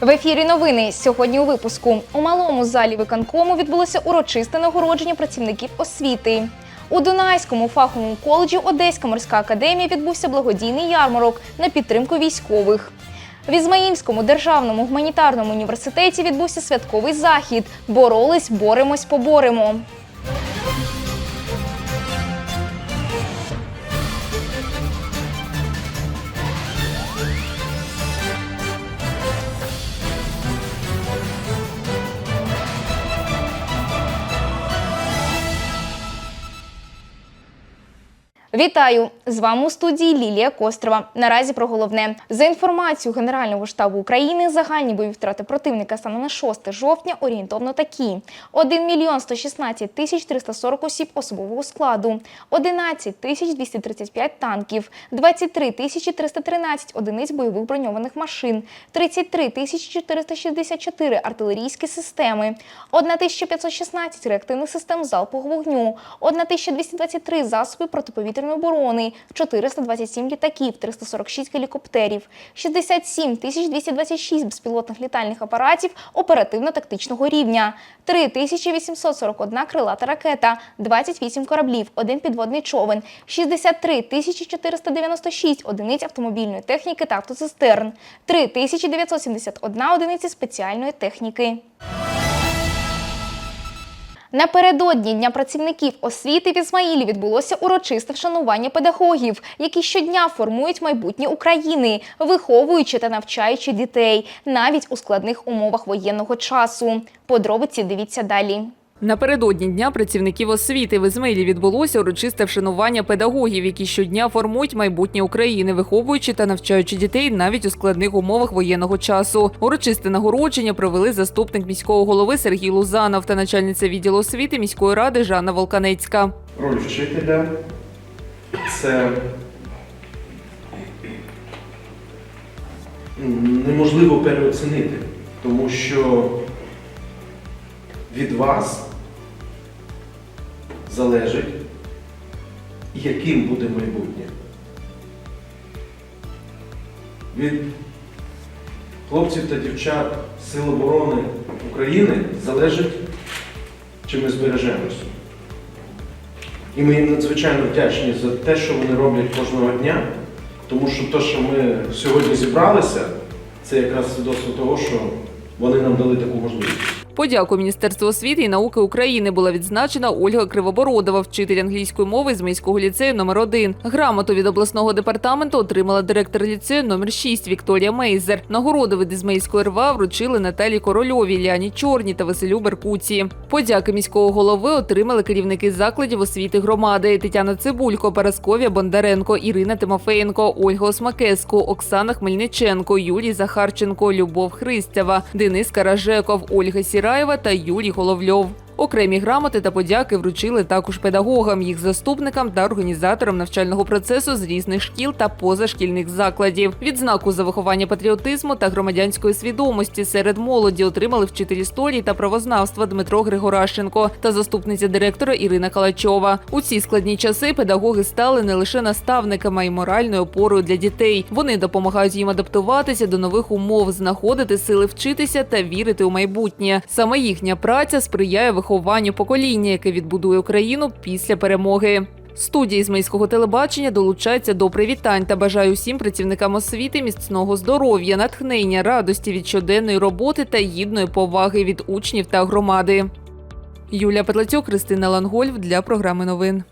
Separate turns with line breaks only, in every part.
В ефірі новини сьогодні у випуску у малому залі виконкому відбулося урочисте нагородження працівників освіти. У Дунайському фаховому коледжі Одеська морська академія відбувся благодійний ярмарок на підтримку військових. В Ізмаїльському державному гуманітарному університеті відбувся святковий захід. Боролись, боремось, поборемо. Вітаю! З вами у студії Лілія Кострова. Наразі про головне. За інформацією Генерального штабу України, загальні бойові втрати противника станом на 6 жовтня орієнтовно такі: 1 мільйон 116 тисяч 340 осіб особового складу, 11 тисяч 235 танків, 23 тисячі 313 одиниць бойових броньованих машин, 33 тисячі 464 артилерійські системи, 1516 реактивних систем залпового вогню, 1223 засоби протиповітряної оборони, 427 літаків, 346 гелікоптерів, 67 тисяч 226 безпілотних літальних апаратів оперативно-тактичного рівня, 3841 крилата ракета, 28 кораблів, один підводний човен, 63 тисячі 496 одиниць автомобільної техніки та автоцистерн, 3971 одиниці спеціальної техніки. Напередодні Дня працівників освіти в Ізмаїлі відбулося урочисте вшанування педагогів, які щодня формують майбутнє України, виховуючи та навчаючи дітей, навіть у складних умовах воєнного часу. Подробиці дивіться далі.
Напередодні дня працівників освіти в Ізмаїлі відбулося урочисте вшанування педагогів, які щодня формують майбутнє України, виховуючи та навчаючи дітей навіть у складних умовах воєнного часу. Урочисте нагородження провели заступник міського голови Сергій Лузанов та начальниця відділу освіти міської ради Жанна Волканецька.
Роль вчителя це неможливо переоцінити, тому що від вас залежить, яким буде майбутнє. Від хлопців та дівчат Сил оборони України залежить, чи ми збережемося. І ми їм надзвичайно вдячні за те, що вони роблять кожного дня, тому що те, що ми сьогодні зібралися, це якраз свідоцтво того, що вони нам дали таку можливість.
Подяку Міністерству освіти і науки України була відзначена Ольга Кривобородова, вчитель англійської мови з міського ліцею номер 1 Грамоту від обласного департаменту отримала директор ліцею номер 6 Вікторія Мейзер. Нагороду від Ізмаїльської РВА вручили Наталі Корольові, Ляні Чорні та Василю Беркуці. Подяки міського голови отримали керівники закладів освіти громади Тетяна Цибулько, Парасковія Бондаренко, Ірина Тимофеєнко, Ольга Осмакеску, Оксана Хмельниченко, Юрій Захарченко, Любов Христява, Денис Каражеков, Ольга Сіраєва та Юрій Головльов. Окремі грамоти та подяки вручили також педагогам, їх заступникам та організаторам навчального процесу з різних шкіл та позашкільних закладів. Відзнаку за виховання патріотизму та громадянської свідомості серед молоді отримали вчитель історії та правознавства Дмитро Григоращенко та заступниця директора Ірина Калачова. У ці складні часи педагоги стали не лише наставниками, а й моральною опорою для дітей. Вони допомагають їм адаптуватися до нових умов, знаходити сили вчитися та вірити у майбутнє. Саме їхня праця сприяє вихованню покоління, яке відбудує Україну після перемоги. Студії з міського телебачення долучається до привітань та бажаю усім працівникам освіти міцного здоров'я, натхнення, радості від щоденної роботи та гідної поваги від учнів та громади. Юлія Петлацюк, Христина Лангольф для програми новин.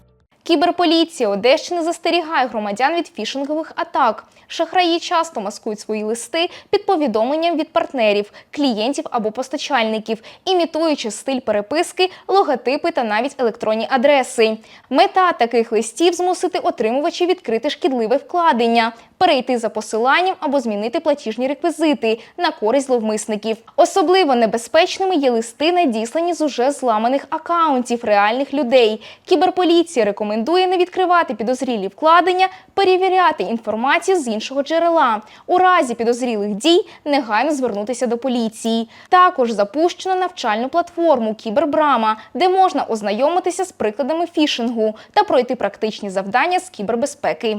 Кіберполіція Одещини застерігає громадян від фішингових атак. Шахраї часто маскують свої листи під повідомленням від партнерів, клієнтів або постачальників, імітуючи стиль переписки, логотипи та навіть електронні адреси. Мета таких листів змусити отримувачів відкрити шкідливе вкладення, перейти за посиланням або змінити платіжні реквізити на користь зловмисників. Особливо небезпечними є листи, надіслані з уже зламаних акаунтів реальних людей. Кіберполіція рекомендує не відкривати підозрілі вкладення, перевіряти інформацію з іншого джерела. У разі підозрілих дій негайно звернутися до поліції. Також запущено навчальну платформу Кібербрама, де можна ознайомитися з прикладами фішингу та пройти практичні завдання з кібербезпеки.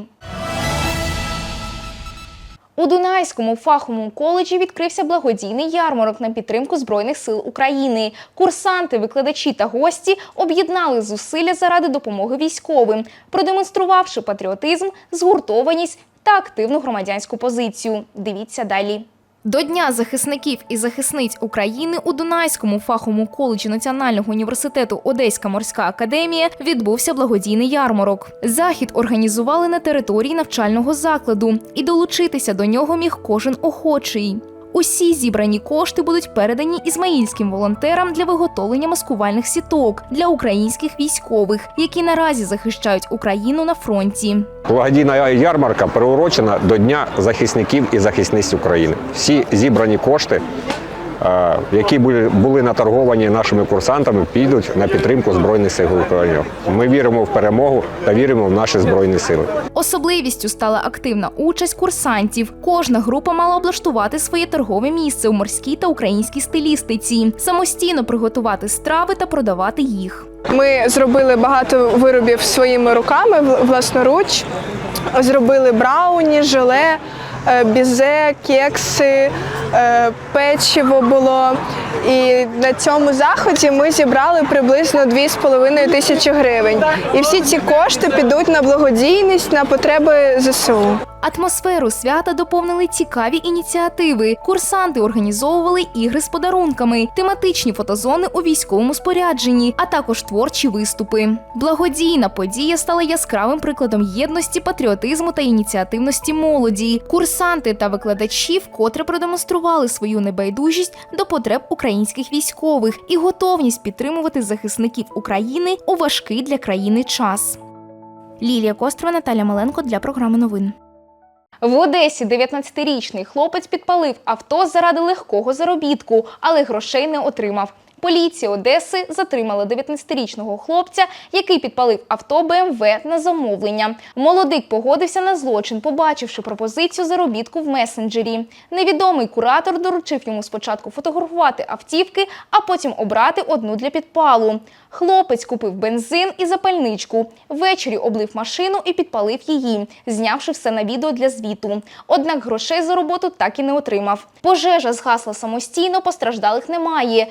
У Дунайському фаховому коледжі відкрився благодійний ярмарок на підтримку Збройних сил України. Курсанти, викладачі та гості об'єднали зусилля заради допомоги військовим, продемонструвавши патріотизм, згуртованість та активну громадянську позицію. Дивіться далі. До Дня захисників і захисниць України у Дунайському фаховому коледжі Національного університету Одеська морська академія відбувся благодійний ярмарок. Захід організували на території навчального закладу, і долучитися до нього міг кожен охочий. Усі зібрані кошти будуть передані ізмаїльським волонтерам для виготовлення маскувальних сіток для українських військових, які наразі захищають Україну на фронті.
Благодійна ярмарка приурочена до Дня захисників і захисниць України. Всі зібрані кошти, які були, були наторговані нашими курсантами, підуть на підтримку Збройних сил України. Ми віримо в перемогу та віримо в наші збройні сили.
Особливістю стала активна участь курсантів. Кожна група мала облаштувати своє торгове місце у морській та українській стилістиці, самостійно приготувати страви та продавати їх.
Ми зробили багато виробів своїми руками вл- власноруч. Зробили брауні, желе, е, бізе, кекси, е, печиво було. І на цьому заході ми зібрали приблизно 2,5 тисячі гривень. І всі ці кошти підуть на благодійність, на потреби ЗСУ.
Атмосферу свята доповнили цікаві ініціативи. Курсанти організовували ігри з подарунками, тематичні фотозони у військовому спорядженні, а також творчі виступи. Благодійна подія стала яскравим прикладом єдності, патріотизму та ініціативності молоді. Курсанти та викладачі вкотре продемонстрували свою небайдужість до потреб українських військових і готовність підтримувати захисників України у важкий для країни час. Лілія Кострова, Наталя Маленко для програми новин. В Одесі 19-річний хлопець підпалив авто заради легкого заробітку, але грошей не отримав. Поліція Одеси затримала 19-річного хлопця, який підпалив авто БМВ на замовлення. Молодик погодився на злочин, побачивши пропозицію заробітку в месенджері. Невідомий куратор доручив йому спочатку фотографувати автівки, а потім обрати одну для підпалу. Хлопець купив бензин і запальничку. Ввечері облив машину і підпалив її, знявши все на відео для звіту. Однак грошей за роботу так і не отримав. Пожежа згасла самостійно, постраждалих немає.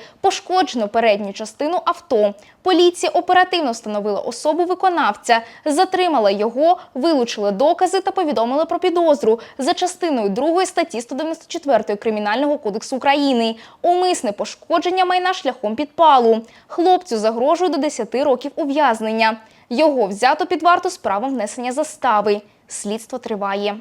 Пошкоджено передню частину авто. Поліція оперативно встановила особу виконавця, затримала його, вилучила докази та повідомила про підозру за частиною 2 статті 194 Кримінального кодексу України. Умисне пошкодження майна шляхом підпалу. Хлопцю загрожує до 10 років ув'язнення. Його взято під варту з правом внесення застави. Слідство триває.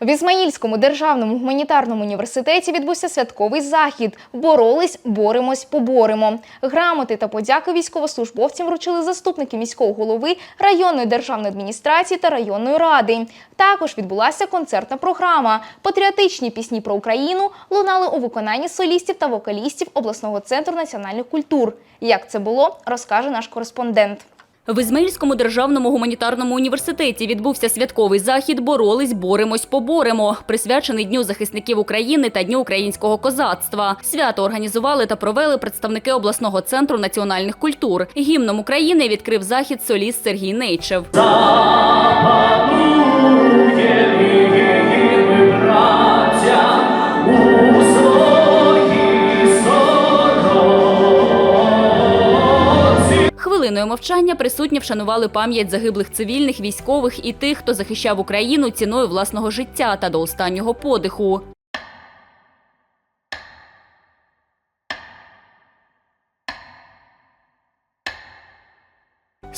В Ізмаїльському державному гуманітарному університеті відбувся святковий захід. Боролись, боремось, поборемо. Грамоти та подяки військовослужбовцям вручили заступники міського голови районної державної адміністрації та районної ради. Також відбулася концертна програма. Патріотичні пісні про Україну лунали у виконанні солістів та вокалістів обласного центру національних культур. Як це було, розкаже наш кореспондент.
В Ізмаїльському державному гуманітарному університеті відбувся святковий захід Боролись, боремось, поборемо, присвячений Дню захисників України та Дню українського козацтва. Свято організували та провели представники обласного центру національних культур. Гімном України відкрив захід соліст Сергій Нейчев. Хвилиною мовчання присутні вшанували пам'ять загиблих цивільних, військових і тих, хто захищав Україну ціною власного життя та до останнього подиху.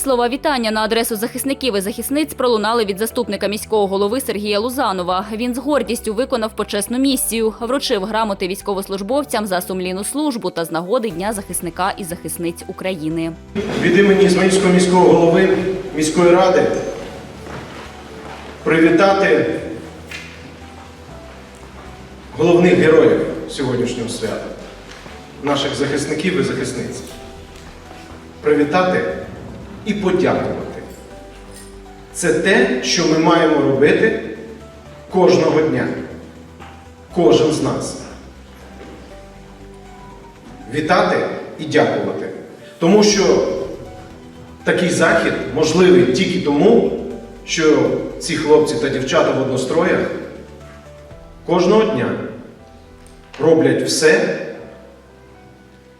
Слова вітання на адресу захисників і захисниць пролунали від заступника міського голови Сергія Лузанова. Він з гордістю виконав почесну місію, вручив грамоти військовослужбовцям за сумлінну службу та з нагоди Дня захисника і захисниць України.
Від імені Ізмаїльського міського голови міської ради привітати головних героїв сьогоднішнього свята, наших захисників і захисниць. Привітати і подякувати. Це те, що ми маємо робити кожного дня. Кожен з нас. Вітати і дякувати. Тому що такий захід можливий тільки тому, що ці хлопці та дівчата в одностроях кожного дня роблять все,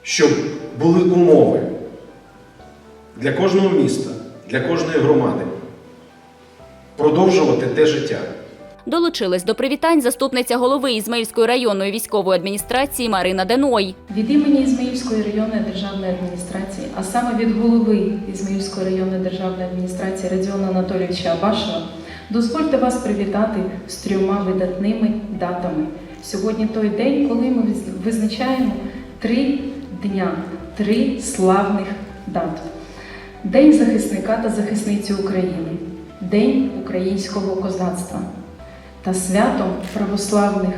щоб були умови для кожного міста, для кожної громади продовжувати те життя.
Долучилась до привітань заступниця голови Ізмаїльської районної військової адміністрації Марина Деной.
Від імені Ізмаїльської районної державної адміністрації, а саме від голови Ізмаїльської районної державної адміністрації Радіона Анатолійовича Абашева, дозвольте вас привітати з трьома видатними датами. Сьогодні той день, коли ми визначаємо три дня, три славних дат. День захисника та захисниці України, День українського козацтва та святом православних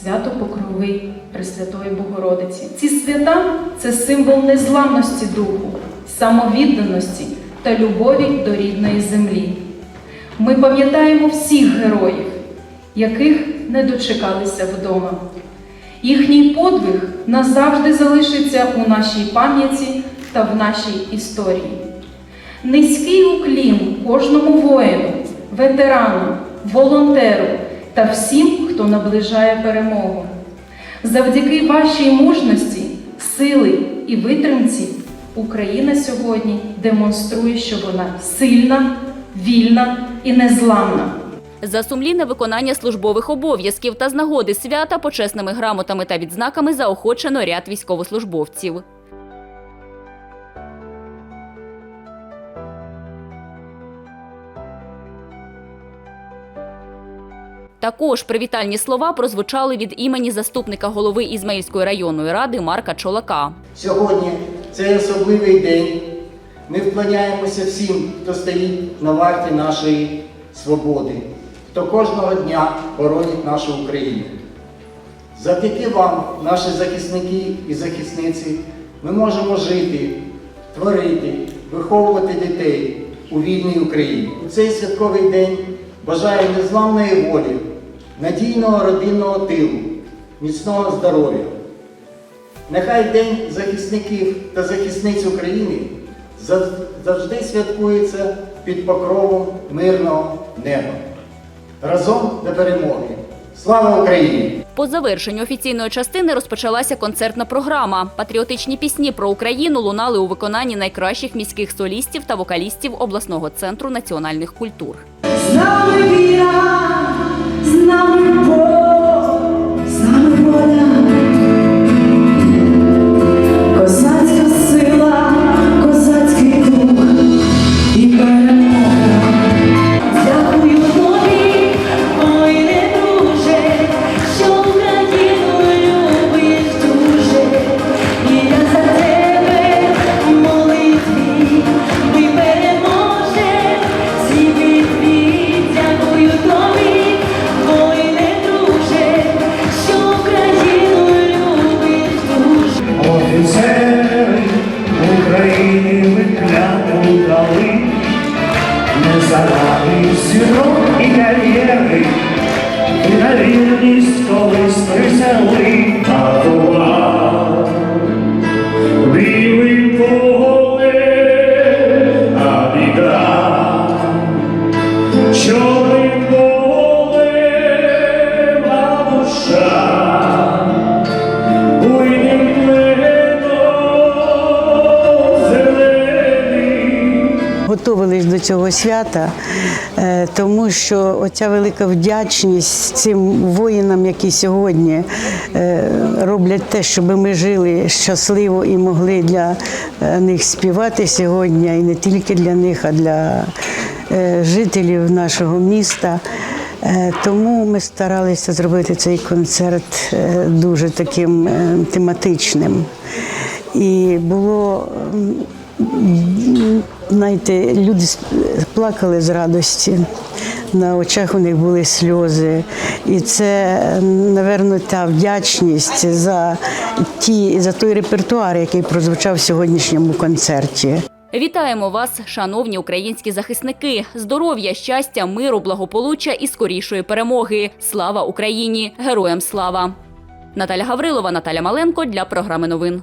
свято Покрови Пресвятої Богородиці. Ці свята це символ незламності духу, самовідданості та любові до рідної землі. Ми пам'ятаємо всіх героїв, яких не дочекалися вдома. Їхній подвиг назавжди залишиться у нашій пам'яті та в нашій історії. Низький уклін кожному воїну, ветерану, волонтеру та всім, хто наближає перемогу. Завдяки вашій мужності, сили і витримці Україна сьогодні демонструє, що вона сильна, вільна і незламна.
За сумлінне виконання службових обов'язків та з нагоди свята почесними грамотами та відзнаками заохочено ряд військовослужбовців. Також привітальні слова прозвучали від імені заступника голови Ізмаїльської районної ради Марка Чолака.
Сьогодні цей особливий день. Ми вклоняємося всім, хто стоїть на варті нашої свободи, хто кожного дня боронить нашу Україну. Завдяки вам, наші захисники і захисниці, ми можемо жити, творити, виховувати дітей у вільній Україні. У цей святковий день бажаю незламної волі, надійного родинного тилу, міцного здоров'я. Нехай День захисників та захисниць України завжди святкується під покровом мирного неба. Разом до перемоги. Слава Україні!
По завершенню офіційної частини розпочалася концертна програма. Патріотичні пісні про Україну лунали у виконанні найкращих міських солістів та вокалістів обласного центру національних культур.
З нами
сірок і кар'єри, ви на вірність колись присягли, зелений
Готувались до цього свята, е, тому що оця велика вдячність цим воїнам, які сьогодні е, роблять те, щоб ми жили щасливо і могли для е, них співати сьогодні, і не тільки для них, а для жителів нашого міста. Тому ми старалися зробити цей концерт дуже таким тематичним. І було знаєте, люди плакали з радості. На очах у них були сльози. І це, напевно, та вдячність за, ті, за той репертуар, який прозвучав в сьогоднішньому концерті.
Вітаємо вас, шановні українські захисники! Здоров'я, щастя, миру, благополуччя і скорішої перемоги. Слава Україні! Героям слава! Наталя Гаврилова, Наталя Маленко для програми новин.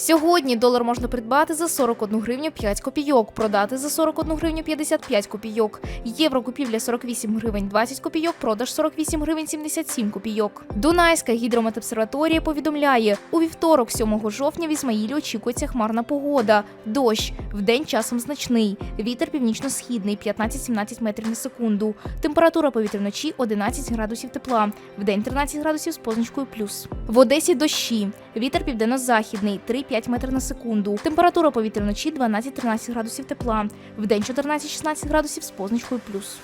Сьогодні долар можна придбати за 41 гривню 5 копійок, продати за 41 гривню 55 копійок. Євро купівля 48 гривень 20 копійок, продаж 48 гривень 77 копійок. Дунайська гідрометобсерваторія повідомляє, у вівторок, 7 жовтня, в Ізмаїлі очікується хмарна погода. Дощ, вдень часом значний. Вітер північно-східний 15-17 метрів на секунду. Температура повітря вночі 11 градусів тепла, вдень 13 градусів з позначкою плюс. В Одесі дощі. Вітер південно-західний 3-5 метрів на секунду. Температура повітря вночі 12-13 градусів тепла, вдень 14-16 градусів з позначкою плюс.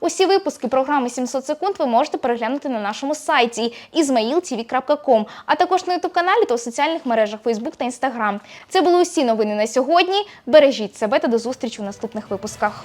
Усі випуски програми 700 секунд ви можете переглянути на нашому сайті izmailtv.com, а також на ютуб каналі та у соціальних мережах Facebook та Instagram. Це були усі новини на сьогодні. Бережіть себе та до зустрічі у наступних випусках.